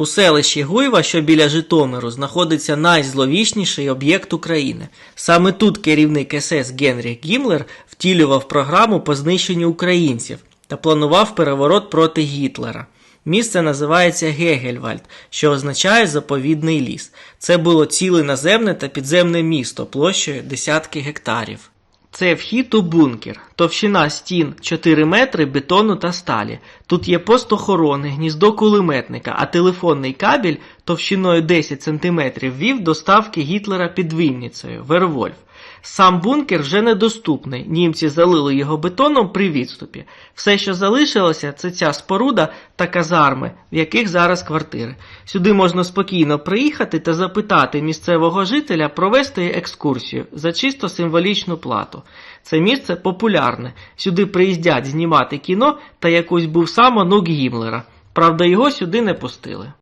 У селищі Гуйва, що біля Житомиру, знаходиться найзловічніший об'єкт України. Саме тут керівник СС Генріх Гіммлер втілював програму по знищенню українців та планував переворот проти Гітлера. Місце називається Гегельвальд, що означає заповідний ліс. Це було ціле наземне та підземне місто площею десятки гектарів. Це вхід у бункер. Товщина стін 4 метри бетону та сталі. Тут є пост охорони, гніздо кулеметника, а телефонний кабель товщиною 10 см вів до ставки Гітлера під Вінницею, Вервольф. Сам бункер вже недоступний. Німці залили його бетоном при відступі. Все, що залишилося, це ця споруда та казарми, в яких зараз квартири. Сюди можна спокійно приїхати та запитати місцевого жителя провести екскурсію за чисто символічну плату. Це місце популярне. Сюди приїздять знімати кіно та якось був сам онук Гімлера. Правда, його сюди не пустили.